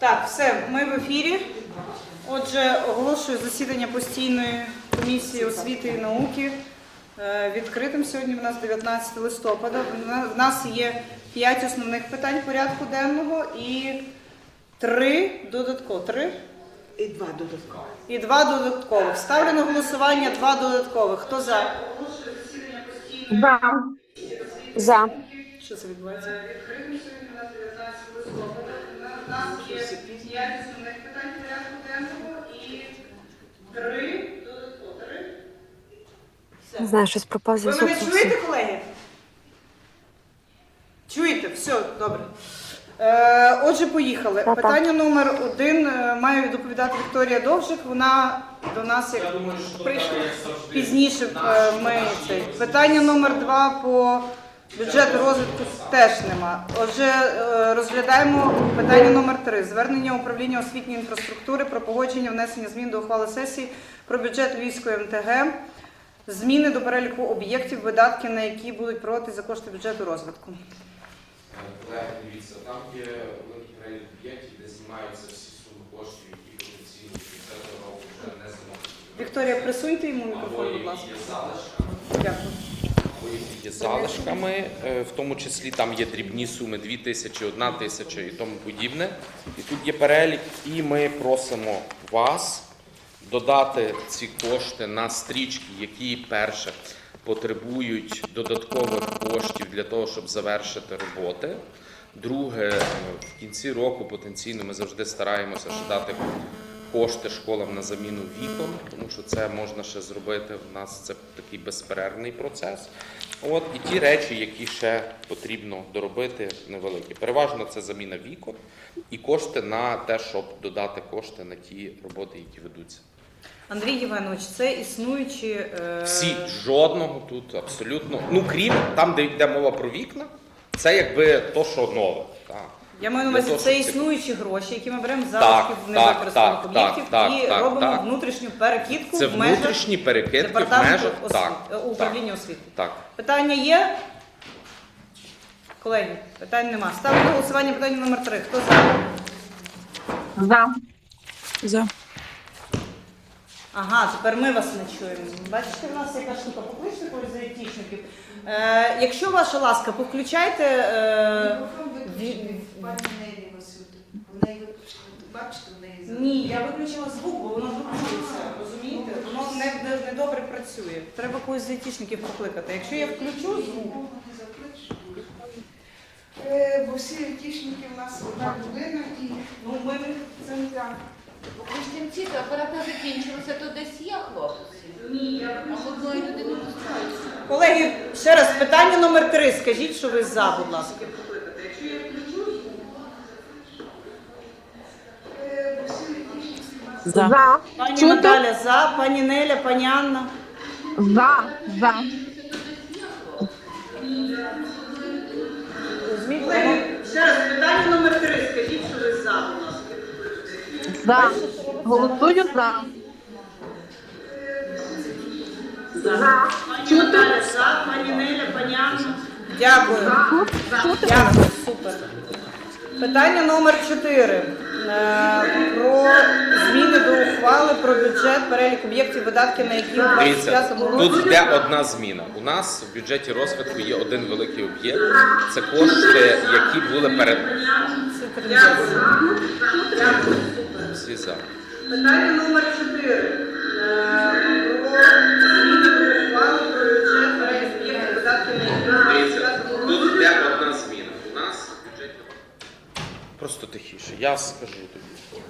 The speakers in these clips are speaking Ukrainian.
Так, все, ми в ефірі. Отже, оголошую засідання постійної комісії освіти і науки е, відкритим. Сьогодні в нас 19 листопада. В нас є 5 основних питань порядку денного і 3 додатково. 3 І два додаткові. і 2 додаткових. Ставлю на голосування 2 додаткових. Хто за? За. За. Що це відбувається? Відкритим сьогодні у нас 19 листопада. У нас є 5 основних питань порядку денного і 3 додатково. 3. Не знаю, щось пропав Ви зв'язок. мене чуєте, колеги? Чуєте? Все, добре. Е, отже, поїхали. Та-та. Питання номер один е, має доповідати Вікторія Довжик. Вона до нас як прийшла пізніше. е, Ми цей. Питання номер два по бюджету розвитку теж нема. Отже, е, розглядаємо питання номер три. Звернення управління освітньої інфраструктури про погодження внесення змін до ухвали сесії про бюджет Львівської МТГ. Зміни до переліку об'єктів, видатки на які будуть проводити за кошти бюджету розвитку. Колеги, дивіться, там є великий перелік об'єктів, де знімаються всі суми коштів, які потенційно бюджету року вже не зможуть. Вікторія, присуньте йому мікрофон, будь ласка. Дякую. Є залишками, е, в тому числі там є дрібні суми 2 тисячі, 1 тисяча і тому подібне. І тут є перелік, і ми просимо вас додати ці кошти на стрічки, які перше потребують додаткових коштів для того, щоб завершити роботи. Друге, е, в кінці року потенційно ми завжди стараємося ще дати кошти школам на заміну вікон, тому що це можна ще зробити. У нас це такий безперервний процес. От і ті речі, які ще потрібно доробити, невеликі. Переважно це заміна вікон і кошти на те, щоб додати кошти на ті роботи, які ведуться. Андрій Євгенович, це існуючі. е, Всі жодного тут абсолютно. Ну крім там, де йде мова про вікна, це якби то, що нове. Так. Я маю на увазі, це існуючі гроші, які ми беремо з залишків Так, невикористаних так, об'єктів і так, робимо так. внутрішню перекидку Це в межах в департаменту е, управління освіти. так. Питання є? Колеги, питань нема. Ставлю на голосування питання номер три. Хто за? За. За. Ага, тепер ми вас не чуємо. Бачите, в нас яка штука. Покличте когось з айтішників. Е, якщо ваша ласка, повключайте. Е, бачите, в неї ні, я виключила звук, бо воно друкується. Розумієте? Воно не, не, не добре працює. Треба когось з айтішників покликати. Якщо я включу звук, Е, Бо всі айтішники в нас одна людина і ну ми це не так. Костянці, то апарата закінчилася, то десь є хлопці. Ні, а одної людини. Колеги, ще раз питання номер три. Скажіть, що ви за, будь ласка. нас За. Пані Чути? Наталя за, пані Неля, пані Анна. За. За. Колеги, ще раз питання номер три. Скажіть, що ви за. За. Голосую за. За. Пані Наталя за, пані Неля, пані Анна. Дякую. Дякую, супер. Питання номер 4. Про зміни до ухвали про бюджет, перелік об'єктів, видатки, на які у Дивіться, 25 тут йде одна зміна. У нас в бюджеті розвитку є один великий об'єкт. Це кошти, які були перед. Всі за. Питання номер 4. Про зміни до ухвали про бюджет, перелік об'єктів, видатки, на які у Дивіться, тут йде одна зміна. У нас в просто тихіше. Я скажу тобі.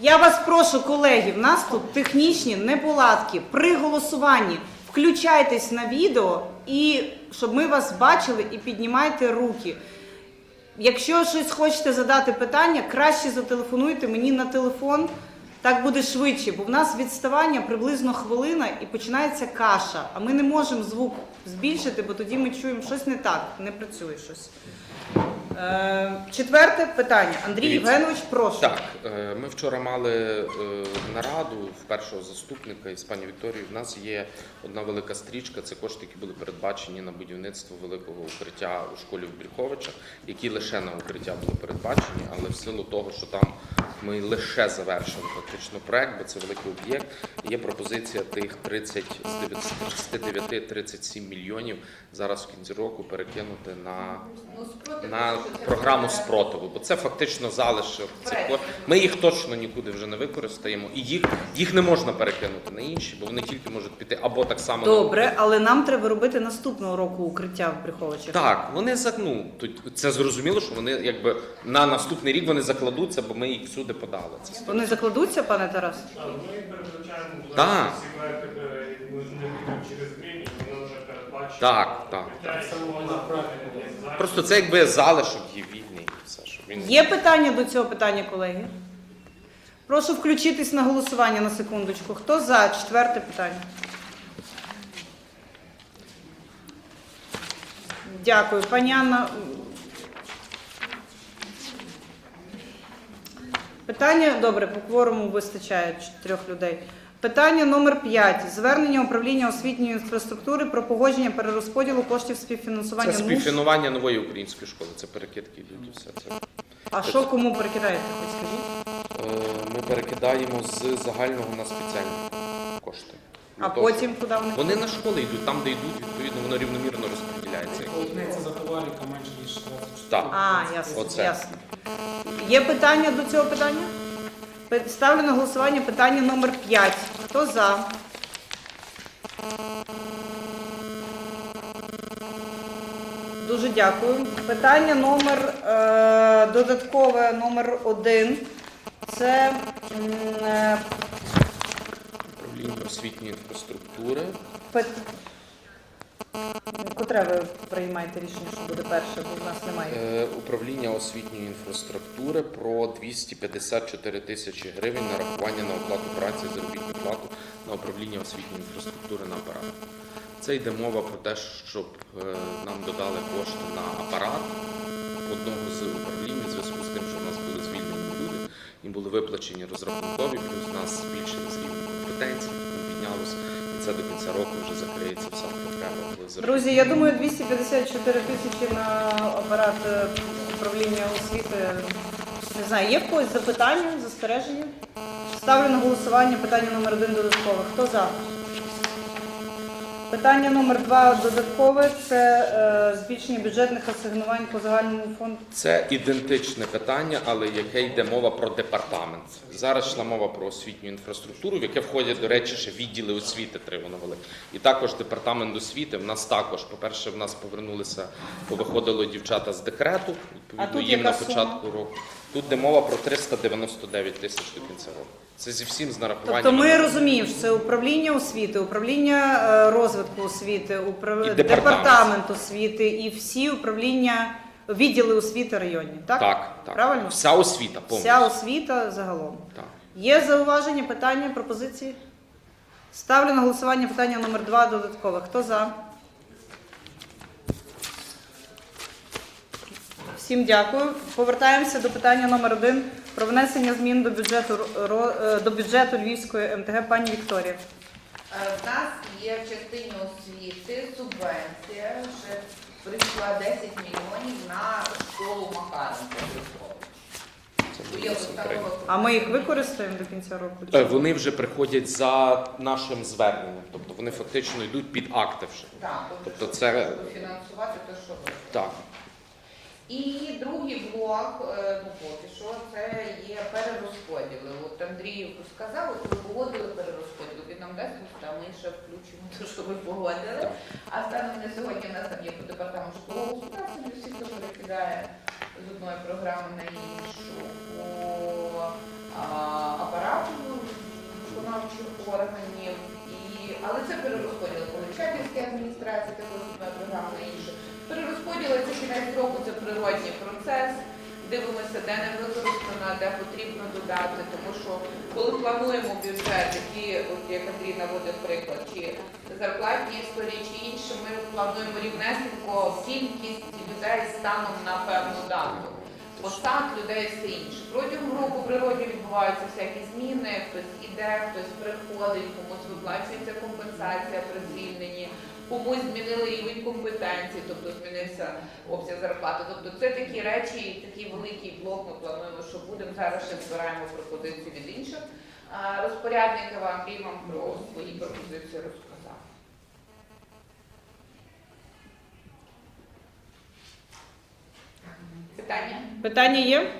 Я вас прошу, колеги, в нас тут технічні неполадки. При голосуванні включайтесь на відео і щоб ми вас бачили і піднімайте руки. Якщо щось хочете задати питання, краще зателефонуйте мені на телефон. Так буде швидше, бо в нас відставання приблизно хвилина і починається каша. А ми не можемо звук збільшити, бо тоді ми чуємо щось не так, не працює щось. Е, четверте питання. Андрій Дивіться. Євгенович, прошу. Так, е, ми вчора мали е, нараду в першого заступника із пані Вікторією. У нас є одна велика стрічка. Це кошти, які були передбачені на будівництво великого укриття у школі в Бріховичах, які лише на укриття були передбачені, але в силу того, що там ми лише завершили фактично проект, бо це великий об'єкт. Є пропозиція тих 30 з 39-37 мільйонів зараз в кінці року перекинути на на програму спротиву, бо це фактично залишок цих коштів. Ми їх точно нікуди вже не використаємо, і їх, їх не можна перекинути на інші, бо вони тільки можуть піти або так само на Добре, але нам треба робити наступного року укриття в Брюховичах. так. Вони ну, це зрозуміло, що вони якби на наступний рік вони закладуться, бо ми їх всюди подали. Це Вони закладуться, пане Тарас? Ми передбачаємо Так. через зміни, воно вже передбачено. Так, так. Просто це якби залишок є вільний, все що він Є питання до цього питання, колеги? Прошу включитись на голосування на секундочку. Хто за четверте питання? Дякую. Пані Анна. Питання добре, по кворуму вистачає чотирьох людей. Питання номер 5. Звернення управління освітньої інфраструктури про погодження перерозподілу коштів співфінансування це НУШ. співфінування нової української школи. Це перекидки йдуть. Все це. А що кому перекидаєте, хоч скажіть? Е, Ми перекидаємо з загального на спеціальні кошти. А Для потім куди вони? Вони на школи йдуть, там, де йдуть, відповідно, воно рівномірно розподіляється. Одиниця за товаріка менше ніж 24. Так. А, ясно, Оце. ясно. Є питання до цього питання? Ставлю на голосування питання номер 5. Хто за? Дуже дякую. Питання номер е, додаткове номер 1. Це е, Управління освітньої інфраструктури. пит... Котре ви приймаєте рішення, що буде перше, бо в нас немає. Е, Управління освітньої інфраструктури про 254 тисячі гривень нарахування на оплату праці, заробітну плату на управління освітньої інфраструктури на апарат. Це йде мова про те, щоб е, нам додали кошти на апарат одного з управлінь в зв'язку з тим, що в нас були звільнені люди, їм були виплачені розрахункові, плюс нас збільшили рівень компетенцій, піднялося, і це до кінця року вже закриється вся в Друзі, я думаю, 254 тисячі на апарат е, управління освіти. Не знаю, є в когось запитання, застереження? Ставлю на голосування питання номер один додаткове. Хто за? Питання номер два додаткове це е, збільшення бюджетних асигнувань по загальному фонду. Це ідентичне питання, але яке йде мова про департамент. Зараз йшла мова про освітню інфраструктуру, в яке входять, до речі, ще відділи освіти три воно велике. І також департамент освіти. В нас також, по-перше, в нас повернулися, повиходили дівчата з декрету, відповідно, їм на сума? початку року. Тут йде мова про 399 тисяч до кінця року. Це зі всім з нарахуванням. Тобто ми розуміємо, що це управління освіти, управління е, розвитку освіти, управ... І департамент. освіти і всі управління відділи освіти районні. Так? Так, так. Правильно? Вся освіта повністю. Вся освіта загалом. Так. Є зауваження, питання, пропозиції? Ставлю на голосування питання номер два додаткове. Хто за? Всім дякую. Повертаємося до питання номер один про внесення змін до бюджету е, до бюджету Львівської МТГ. Пані Вікторія. Е, В нас є в частині освіти субвенція, вже прийшла 10 мільйонів на школу установа. А ми їх використаємо до кінця року? Е? Вони вже приходять за нашим зверненням, тобто вони фактично йдуть під акти вже. Так, Тобто щоб- це- фінансувати те, що ви. Так. І другий блок, е, ну поки що, це є перерозподіли. От Андрій сказав, от ви погодили перерозподіл. Він нам дасть листа, ми ще включимо те, що ви погодили. А станом на сьогодні у нас там є по департаменту школового господарства, всі, хто перекидає з одної програми на іншу по а, апарату виконавчих органів. І, але це перерозподіли по адміністрації, також одної програми. Перерозподіли це кінець року, це природній процес. Дивимося, де не використано, де потрібно додати, тому що коли плануємо бюджет, які, от як Андрій наводив приклад, чи зарплатні історії, чи інше, ми плануємо рівнесенько кількість людей станом на певну дату. Посад людей все інше. Протягом року в природі відбуваються всякі зміни, хтось іде, хтось приходить, комусь виплачується компенсація при звільненні, комусь змінили рівень компетенції, тобто змінився обсяг зарплати. Тобто це такі речі, такий великий блок ми плануємо, що будемо. Зараз ще збираємо пропозиції від інших розпорядників. а Андрій вам про свої пропозиції розказав. Питання? Питання є?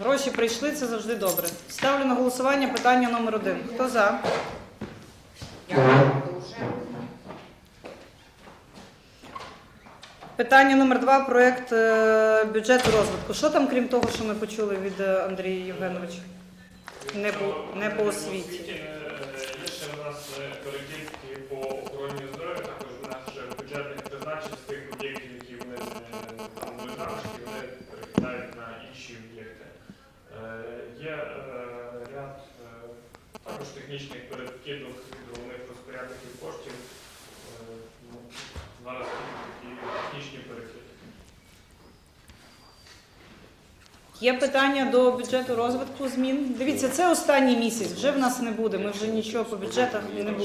Гроші прийшли, це завжди добре. Ставлю на голосування питання номер один. Хто за? Дякую дуже. Питання номер два проєкт е, бюджету розвитку. Що там, крім того, що ми почули від е, Андрія Євгеновича? Не по, не по освіті. Е, Є ще в нас перекидки по охороні здоров'я, також в нас ще бюджетних з тих об'єктів, які вони там перекидають на інші об'єкти. Є ряд також технічних перекидок від головних розпорядників коштів. Е, ну, Зараз такі технічні перекидки. Є питання до бюджету розвитку змін? Дивіться, це останній місяць, вже в нас не буде. Ми вже нічого по бюджетах не будемо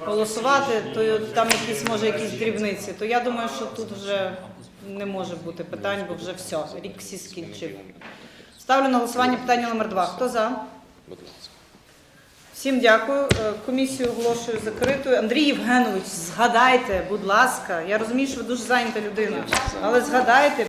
голосувати, то там якісь може якісь дрібниці. То я думаю, що тут вже не може бути питань, бо вже все, рік всі скінчив. Ставлю на голосування питання номер два. Хто за? Всім дякую. Е, Комісію оголошую закритою. Андрій Євгенович, згадайте, будь ласка. Я розумію, що ви дуже зайнята людина, але згадайте.